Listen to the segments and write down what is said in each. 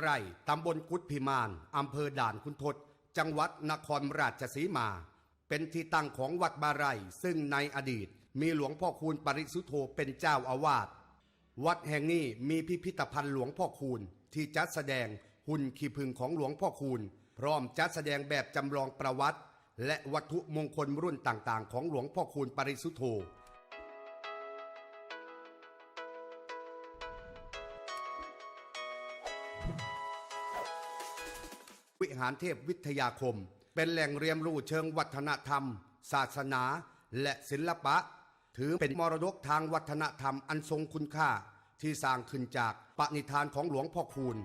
ไร่ตำบลกุดพิมานอำเภอด่านคุณทศ จังหวัดนครราชสีมา เป็นที่ตั้งของวัดบาไรซึ่งในอดีตมีหลวงพ่อคูณปริสุโธเป็นเจ้าอาวาส วัดแห่งนี้มีพิพิธภัณฑ์หลวงพ่อคูณ ที่จัดแสดงหุ่นขี้ผึงของหลวงพ่อคูณ พร้อมจัดแสดงแบบจำลองประวัติ และวัตถุมงคลรุ่นต่างๆ ของหลวงพ่อคูณปริสุโธ วิหารเทพวิทยาคม เป็นแหล่งเรียนรู้เชิงวัฒนธรรม ศาสนา และศิลปะ ถือเป็นมรดกทางวัฒนธรรมอันทรงคุณค่าที่สร้างขึ้นจากปณิธานของหลวงพ่อคูณ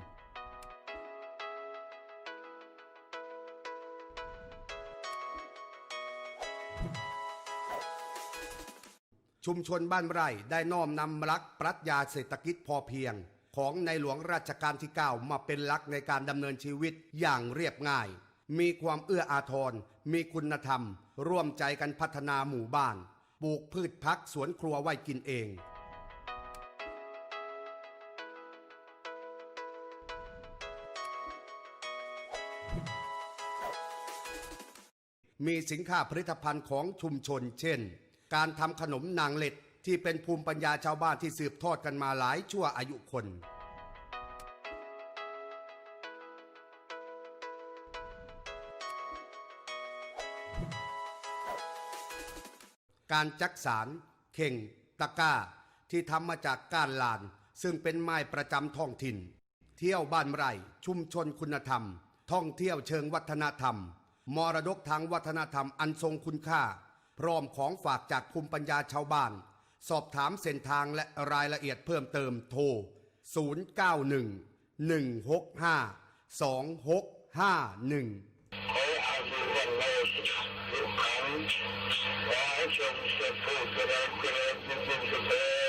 ชุมชนบ้านไร่ได้น้อมนำหลักปรัชญาเศรษฐกิจพอเพียง ของในหลวงรัชกาลที่ 9 มาเป็นหลักในการดำเนินชีวิตอย่างเรียบง่าย มีความเอื้ออาทร มีคุณธรรม ร่วมใจกันพัฒนาหมู่บ้าน ปลูกพืชพักสวนครัวไว้กินเอง มีสินค้าผลิตภัณฑ์ของชุมชน เช่น การทำขนมนางเล็ด ที่เป็นภูมิปัญญาชาวบ้านที่สืบทอดกันมาหลายชั่วอายุคน การจักสาร เข่ง ตะก้า ที่ทำมาจากก้านลาน ซึ่งเป็นไม้ประจำท้องถิ่น เที่ยวบ้านไร่ ชุมชนคุณธรรม ท่องเที่ยวเชิงวัฒนธรรม มรดกทางวัฒนธรรมอันทรงคุณค่า พร้อมของฝากจากภูมิปัญญาชาวบ้าน สอบถามเส้นทางและรายละเอียดเพิ่มเติมโทร 091 165 2651ขอให้ชมเสด็จผู้เจริญเจริญยิ่งยิ่งเจริญ